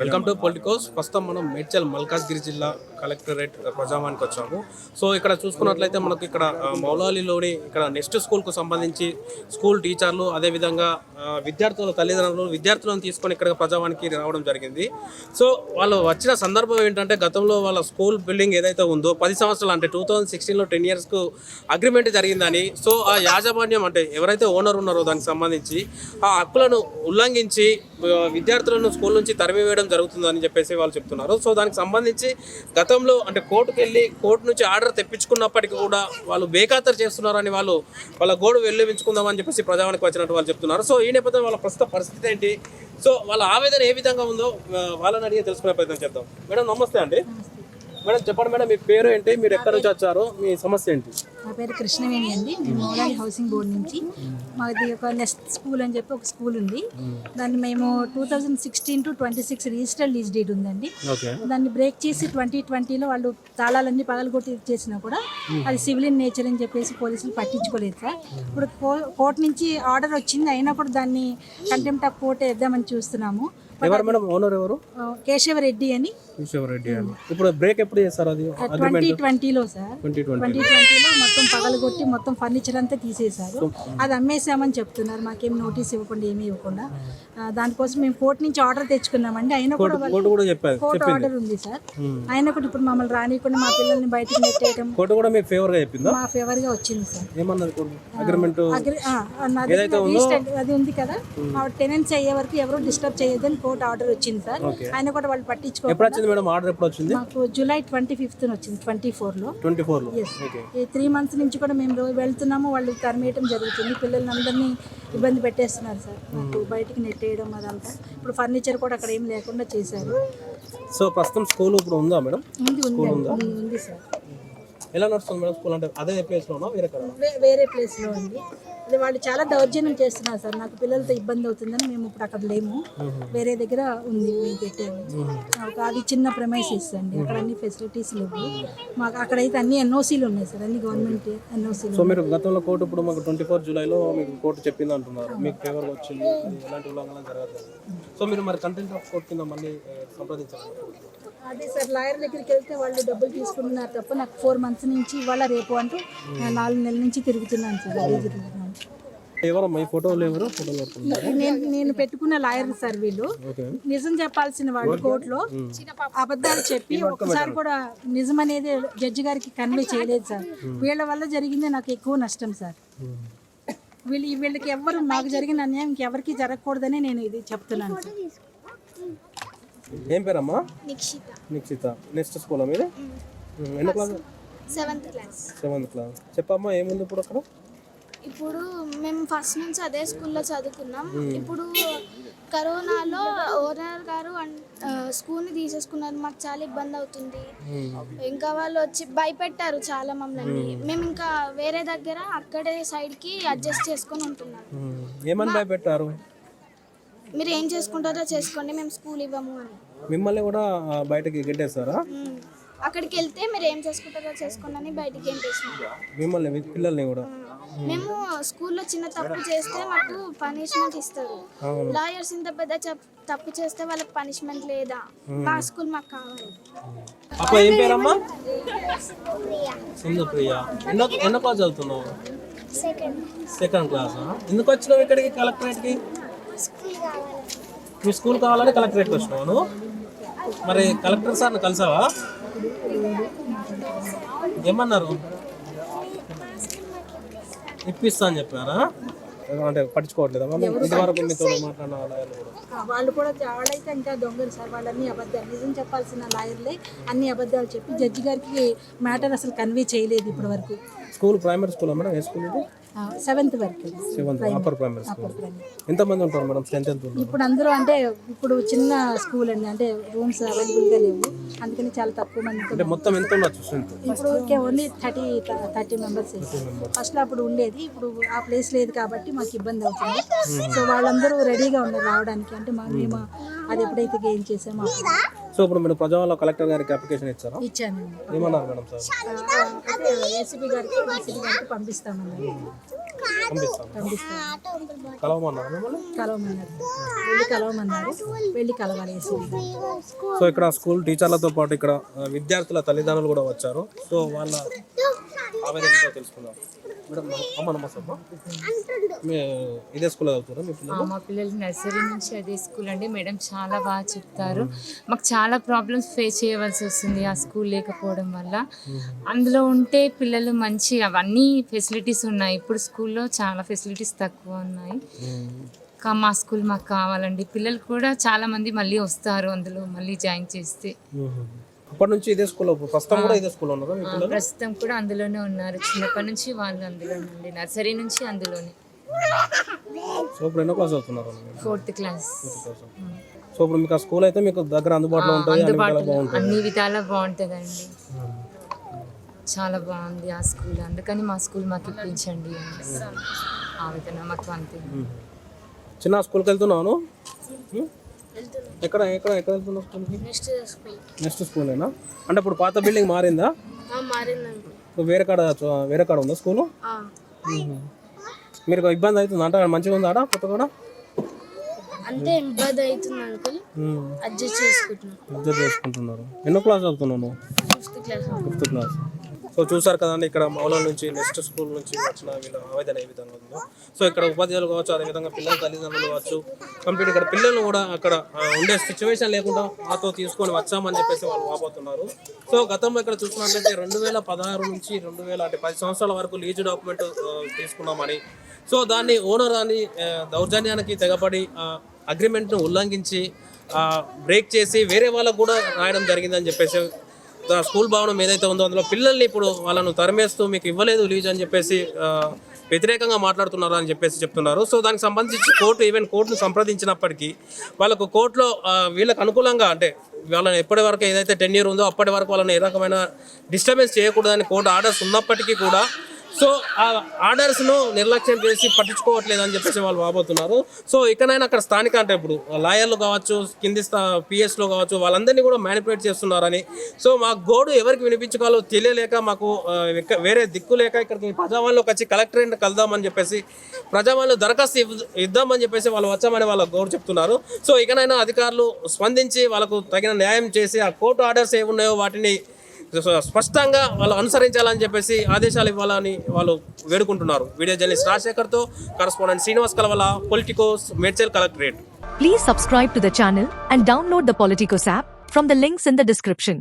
Welcome to Politicos. ప్రస్తుతం మనం మేడ్చల్ మల్కాజ్గిరి జిల్లా కలెక్టరేట్ ప్రజావానికి వచ్చాము. సో ఇక్కడ చూసుకున్నట్లయితే మనకు ఇక్కడ మౌలాలిలోని ఇక్కడ నెక్స్ట్ స్కూల్కు సంబంధించి స్కూల్ టీచర్లు అదేవిధంగా విద్యార్థుల తల్లిదండ్రులు విద్యార్థులను తీసుకొని ఇక్కడ ప్రజావానికి రావడం జరిగింది. సో వాళ్ళు వచ్చిన సందర్భం ఏంటంటే గతంలో వాళ్ళ స్కూల్ బిల్డింగ్ ఏదైతే ఉందో పది సంవత్సరాలు అంటే టూ థౌజండ్ సిక్స్టీన్లో టెన్ ఇయర్స్కు అగ్రిమెంట్ జరిగిందని సో ఆ యాజమాన్యం అంటే ఎవరైతే ఓనర్ ఉన్నారో దానికి సంబంధించి ఆ హక్కులను ఉల్లంఘించి విద్యార్థులను స్కూల్ నుంచి తరిమివేయడం జరుగుతుందని చెప్పేసి వాళ్ళు చెప్తున్నారు. సో దానికి సంబంధించి గతంలో అంటే కోర్టుకు వెళ్ళి కోర్టు నుంచి ఆర్డర్ తెప్పించుకున్నప్పటికీ కూడా వాళ్ళు బేఖాతరు చేస్తున్నారని వాళ్ళు వాళ్ళ గోడు వెళ్ళించుకుందామని చెప్పేసి ప్రజావానికి వచ్చినట్టు వాళ్ళు చెప్తున్నారు. సో ఈ నేపథ్యంలో వాళ్ళ ప్రస్తుత పరిస్థితి ఏంటి? సో వాళ్ళ ఆవేదన ఏ విధంగా ఉందో వాళ్ళని అడిగి తెలుసుకునే ప్రయత్నం చేద్దాం. మేడం నమస్తే అండి. మేడం చెప్పండి మేడం మీ పేరు ఏంటి? మీరు ఎక్కడి నుంచి వచ్చారు? మీ సమస్య ఏంటి? నా పేరు కృష్ణవేణి అండి. నేను మౌలాలి హౌసింగ్ బోర్డ్ నుంచి. మాది ఒక నెస్ట్ స్కూల్ అని చెప్పి ఒక స్కూల్ ఉంది. దాన్ని మేము two thousand sixteen to twenty six register lease date ఉందండి. దాన్ని బ్రేక్ చేసి ట్వంటీ ట్వంటీలో వాళ్ళు తాళాలన్నీ పగలగొట్టి చేసినా కూడా అది సివిల్ ఇన్ నేచర్ అని చెప్పేసి పోలీసులు పట్టించుకోలేదు సార్. ఇప్పుడు కో- కోర్టు నుంచి ఆర్డర్ వచ్చింది. అయినా కూడా దాన్ని కంటెంప్ట్ ఆఫ్ కోర్ట్ వేద్దామని చూస్తున్నాము. ఎవరు మేడం? ఓనర్ ఎవరు? కేశవరెడ్డి అని. అని ఇప్పుడు బ్రేక్ ఎప్పుడు చేస్తారు అది? ట్వంటీ ట్వంటీలో సార్. Twenty twenty. ట్వంటీ ట్వంటీలో మొత్తం పగలగొట్టి మొత్తం ఫర్నిచర్ అంతా తీసేశారు. అది అమ్మేసామని చెప్తున్నారు. మాకేం నోటీస్ ఇవ్వకుండా ఏమీ ఇవ్వకుండా. దానికోసం మేము కోర్టు నుంచి ఆర్డర్ తెచ్చుకున్నామండి. అయినా కూడా కోర్టు ఆర్డర్ ఉంది సార్. అయినా కూడా ఇప్పుడు మమ్మల్ని రానియకుండా మా పిల్లల్ని బయటకు నెట్టేయడం కోర్టు కూడా మీకు ఫేవర్గా చెప్పిందా? మా ఫేవర్గా వచ్చింది సార్. ఏమన్నది అగ్రిమెంట్ అది ఉంది కదా. మా టెనెన్స్ అయ్యే వరకు ఎవరు డిస్టర్బ్ చేయొద్దని కోర్టు ఆర్డర్ వచ్చింది సార్. అయినా కూడా వాళ్ళు పట్టించుకో వచ్చింది మేడం ఆర్డర్ ఎప్పుడు వచ్చింది? మాకు జూలై ట్వంటీ ఫిఫ్త్ వచ్చింది ట్వంటీ లో ట్వంటీ ఫోర్లో Yes. ఈ త్రీ మంత్స్ నుంచి కూడా మేము వెళ్తున్నాము వాళ్ళు తరిమేయటం జరుగుతుంది. పిల్లల్ని అందరినీ ఇబ్బంది పెట్టేస్తున్నారు సార్. మాకు బయటికి నెట్టేయడం అదంతా. ఇప్పుడు ఫర్నిచర్ కూడా అక్కడ ఏం లేకుండా చేశారు. సో ప్రస్తుతం స్కూల్ ఇప్పుడు ఉందా మేడం? ఉంది, ఉంది సార్. ఎలా నడుస్తుంది మేడం స్కూల్ అంటే అదే ప్లేస్ లోనా వేరే కదా వేరే ప్లేస్లో ఉంది అది వాళ్ళు చాలా దౌర్జన్యం చేస్తున్నారు సార్. నాకు పిల్లలతో ఇబ్బంది అవుతుందని మేము ఇప్పుడు అక్కడ లేము. వేరే దగ్గర ఉంది మేము. పెట్టాము అది చిన్న ప్రమైసెస్ అండి. అక్కడ అన్ని ఫెసిలిటీస్ లేవు. మాకు అక్కడైతే అన్ని ఎన్ఓసీలు ఉన్నాయి సార్. అన్ని గవర్నమెంట్ ఎన్ఓసీలు సో మీరు గతంలో కోర్టు ఇప్పుడు మాకు ట్వంటీ ఫోర్ జూలైలో మీకు కోర్టు చెప్పింది అంటున్నారు. మీకు ఫేవర్ వచ్చింది. ఎలాంటి ఉల్లంఘన జరగదు సో మీరు మరి కంటెంట్ ఆఫ్ కోర్ట్ కింద మళ్ళీ సంప్రదించాలి అదే సార్ లాయర్ దగ్గరికి వెళ్తే వాళ్ళు డబ్బులు తీసుకుంటున్నారు తప్ప నాకు ఫోర్ మంత్స్ నుంచి ఇవాళ రేపు అంటూ నాలుగు నెలల నుంచి తిరుగుతున్నాను సార్ అదే తిరుగుతున్నాను ఎవరమ్మా ఈ ఫోటోలు ఎవరు? ఫోటోలు పడుతున్నారు నేను నేను పెట్టుకున్న లాయర్ సార్ వీళ్ళు. నిజం చెప్పాల్సిన వాళ్ళు కోర్టులో అబద్ధాలు చెప్పి ఒకసారి కూడా నిజం అనేది జడ్జి గారికి కన్వే చేయలేదు సార్. వీళ్ళ వల్ల జరిగిందే నాకు ఎక్కువ నష్టం సార్. వీళ్ళు వీళ్ళకి ఎవరు నాకు జరిగిన అన్యాయం ఇంకెవరికి జరగకూడదని నేను ఇది చెప్తున్నాను సార్. ఏం పేరమ్మా? నిక్షిత. నిక్షిత. నెక్స్ట్ స్కూల్ మీరు ఎన్నో class seventh class seventh class చెప్పమ్మా ఏముంది ఇప్పుడు అక్కడ? ఇప్పుడు మేము ఫస్ట్ నుంచి అదే స్కూల్లో చదువుకున్నాం. ఇప్పుడు కరోనాలో ఓనర్ గారు స్కూల్ని తీసేసుకున్నారు. మాకు చాలా ఇబ్బంది అవుతుంది. ఇంకా వాళ్ళు వచ్చి భయపెట్టారు చాలా మమ్మల్ని. మేము ఇంకా వేరే దగ్గర అక్కడే సైడ్కి అడ్జస్ట్ చేసుకొని ఉంటున్నాం. ఏమని భయపెట్టారు? మీరు ఏం చేసుకుంటారో చేసుకోండి మేము స్కూల్ ఇవ్వము అని. మిమ్మల్ని కూడా బయటకి గెట్టేస్తారా. అక్కడికి వెళ్తే మీరు ఏం చేసుకుంటారో చేసుకోండి అని బయటికి ఏంటేసినాం మిమ్మల్ని మీ పిల్లల్ని కూడా? మేము. స్కూల్లో చిన్న తప్పు చేస్తే మాకు పనిష్మెంట్ ఇస్తారు. అవును. లాయర్స్ ఇంత పెద్ద చెప్- తప్పు చేస్తే వాళ్ళకి పనిష్మెంట్ లేదా? మా స్కూల్ మాకు కావాలి. అప్ప ఏం పేరమ్మా? సింధు ప్రియ ఎన్నో ఎన్నో క్లాస్ చదువుతున్నావు? సెకండ్. Second class? ఎందుకు వచ్చినావు ఇక్కడికి కలెక్టరేట్కి? స్కూల్ మీ స్కూల్ కావాలని కలెక్టరేట్కి వచ్చినావు? నువ్వు? మరి కలెక్టర్ సార్ని కలిసావా? ఏమన్నారు? ఇప్పిస్తా అని చెప్పారా? అంటే పట్టించుకోవట్లేదా? మీతో మాట్లాడిన వాళ్ళు కూడా. వాళ్ళు కూడా వాళ్ళైతే ఇంకా దొంగలు సార్. వాళ్ళన్ని అబద్ధాలు. నిజం చెప్పాల్సిన లాయర్లే అన్ని అబద్ధాలు చెప్పి జడ్జి గారికి మ్యాటర్ అసలు కన్వే చేయలేదు ఇప్పటి వరకు స్కూల్ ప్రైమరీ స్కూల్ మేడం? ఏ స్కూల్ ఇది? సెవెంత్ వరకు. సెవెంత్ అప్పర్ ప్రైమరీ స్కూల్ ఎంతమంది ఉంటారు మేడం? స్ట్రెంత్ ఎంత ఉంటుంది ఇప్పుడు అందరూ అంటే ఇప్పుడు చిన్న స్కూల్ అండి. అంటే రూమ్స్ అవైలబుల్గా లేవు. అందుకని చాలా తక్కువ మంది అంటే మొత్తం ఎంత ఉండొచ్చు స్ట్రెంత్ ఇప్పుడు only thirty thirty members first అప్పుడు ఉండేది. ఇప్పుడు ఆ ప్లేస్ లేదు కాబట్టి మాకు ఇబ్బంది అవుతుంది. సో వాళ్ళందరూ రెడీగా ఉన్నారు రావడానికి. అంటే మా మేము అది ఎప్పుడైతే గెయిన్ చేసామో. సో ఇప్పుడు మీరు ప్రజావాళ్ళ కలెక్టర్ గారికి అప్లికేషన్ ఇచ్చారా? ఇచ్చానండి ఏమన్నారు మేడం సార్? ఏసీబీ గారికి డీసీబీ గారికి పంపిస్తామన్నారు. పంపిస్తాను పంపిస్తాం. కలవమన్నారు మిమ్మల్ని? కలవమన్నారు. వెళ్ళి కలవమన్నారు. వెళ్ళి కలవాలి ఏసీబీ సో ఇక్కడ స్కూల్ టీచర్లతో పాటు ఇక్కడ విద్యార్థుల తల్లిదండ్రులు కూడా వచ్చారు. సో వాళ్ళ ఆవేదనతో తెలుసుకుందాం. మేడం అమ్మ నమస్తే అమ్మ. మీ ఇదే స్కూల్లో చదువుతారా మీ పిల్లలు? మా పిల్లలు నర్సరీ నుంచి అదే స్కూల్ అండి. మేడం చాలా బాగా చెప్తారు. మాకు చాలా ప్రాబ్లమ్స్ ఫేస్ చేయవలసి వస్తుంది ఆ స్కూల్ లేకపోవడం వల్ల. అందులో ఉంటే పిల్లలు మంచి అవన్నీ ఫెసిలిటీస్ ఉన్నాయి. ఇప్పుడు స్కూల్లో చాలా ఫెసిలిటీస్ తక్కువ ఉన్నాయి. కా మా స్కూల్ మాకు కావాలండి. పిల్లలు కూడా చాలా మంది మళ్ళీ వస్తారు అందులో మళ్ళీ జాయిన్ చేస్తే. అప్పటి నుంచి ఇదే స్కూల్లో ప్రస్తుతం కూడా ఇదే స్కూల్లో ఉన్నారా మీ ఆ, పిల్లలు? ప్రస్తుతం కూడా అందులోనే ఉన్నారు. చిన్నప్పటి నుంచి వాళ్ళు అందులోనే ఉండి నర్సరీ నుంచి అందులోనే. సో ఇప్పుడు ఎన్నో క్లాస్ చదువుతున్నారు? మీరు? ఫోర్త్ క్లాస్ సో ఇప్పుడు మీకు ఆ స్కూల్ అయితే మీకు దగ్గర అందుబాటులో ఉంటుంది? అన్ని విధాలా బాగుంటుంది? అన్ని విధాలా బాగుంటుందండి. చాలా బాగుంది ఆ స్కూల్. అందుకని మా స్కూల్ మాకు ఇప్పించండి అని ఆవేదన మాకు అంతే. చిన్న స్కూల్కి వెళ్తున్నాను ఎక్కడ ఎక్కడ ఎక్కడ వెళ్తున్నావు స్కూల్కి? నెక్స్ట్ స్కూల్ నెక్స్ట్ స్కూలేనా? అంటే ఇప్పుడు పాత బిల్డింగ్ మారిందా? మారిందండి వేరే కాడ వేరే కాడ ఉందా స్కూలు? మీరు ఇబ్బంది అవుతుంది అంటే మంచిగా ఉందా ఆడ కొత్త కూడా అంటే ఇబ్బంది అవుతుంది అంకుల్. అడ్జస్ట్ చేసుకుంటున్నాం. అబ్జర్వ్ చేసుకుంటున్నారు. ఎన్నో క్లాస్ చదువుతున్నాను fifth class fifth class so చూసారు కదండి ఇక్కడ మౌలం నుంచి నెక్స్ట్ స్కూల్ నుంచి వచ్చిన వీళ్ళ ఆవేదన ఏ విధంగా ఉందో. సో ఇక్కడ ఉపాధ్యాయులు కావచ్చు అదేవిధంగా పిల్లల తల్లిదండ్రులు కావచ్చు కంప్లీట్ ఇక్కడ పిల్లలు కూడా అక్కడ ఉండే సిచ్యువేషన్ లేకుండా మాతో తీసుకొని వచ్చామని చెప్పేసి వాళ్ళు వాపోతున్నారు. సో గతంలో ఇక్కడ చూసుకున్నట్లయితే రెండు వేల పదహారు నుంచి రెండు వేల అంటే పది సంవత్సరాల వరకు లీజు డాక్యుమెంట్ తీసుకున్నామని. సో దాన్ని ఓనర్ అని దౌర్జన్యానికి తెగపడి అగ్రిమెంట్ను ఉల్లంఘించి బ్రేక్ చేసి వేరే వాళ్ళకు కూడా రాయడం జరిగిందని చెప్పేసి స్కూల్ భవనం ఏదైతే ఉందో అందులో పిల్లల్ని ఇప్పుడు వాళ్ళను తరిమేస్తూ మీకు ఇవ్వలేదు లీజ్ అని చెప్పేసి వ్యతిరేకంగా మాట్లాడుతున్నారు అని చెప్పేసి చెప్తున్నారు. సో దానికి సంబంధించి కోర్టు ఈవెన్ కోర్టును సంప్రదించినప్పటికీ వాళ్ళకు కోర్టులో వీళ్ళకు వీళ్ళకి అనుకూలంగా అంటే వాళ్ళని ఎప్పటి వరకు ఏదైతే టెన్ ఇయర్ ఉందో అప్పటి వరకు వాళ్ళని ఏ రకమైన డిస్టర్బెన్స్ చేయకూడదని కోర్టు ఆర్డర్స్ ఉన్నప్పటికీ కూడా సో ఆ ఆర్డర్స్ను నిర్లక్ష్యం చేసి పట్టించుకోవట్లేదు అని చెప్పేసి వాళ్ళు బాబోతున్నారు సో ఇకనైనా అక్కడ స్థానిక అంటే ఇప్పుడు లాయర్లు కావచ్చు కింది స్థా పిఎస్లో కావచ్చు వాళ్ళందరినీ కూడా మ్యానిపులేట్ చేస్తున్నారని. సో మా గోడు ఎవరికి వినిపించుకోవాలో తెలియలేక మాకు వేరే దిక్కు లేక ఇక్కడికి ప్రజావాళ్ళకి వచ్చి కలెక్టరేట్ కలుద్దామని చెప్పేసి ప్రజావాళ్ళు దరఖాస్తు ఇద్దామని చెప్పేసి వాళ్ళు వచ్చామని వాళ్ళ గోడు చెప్తున్నారు. సో ఇకనైనా అధికారులు స్పందించి వాళ్ళకు తగిన న్యాయం చేసి ఆ కోర్టు ఆర్డర్స్ ఏమున్నాయో వాటిని స్పష్టంగా వాళ్ళు అనుసరించాలని చెప్పేసి ఆదేశాలు ఇవ్వాలని వాళ్ళు వేడుకుంటున్నారు. Video journalist రాజశేఖర్తో correspondent Srinivas Kalavala Politicos Medchal collectorate. Please subscribe to the channel and download the Politicos app from the links in the description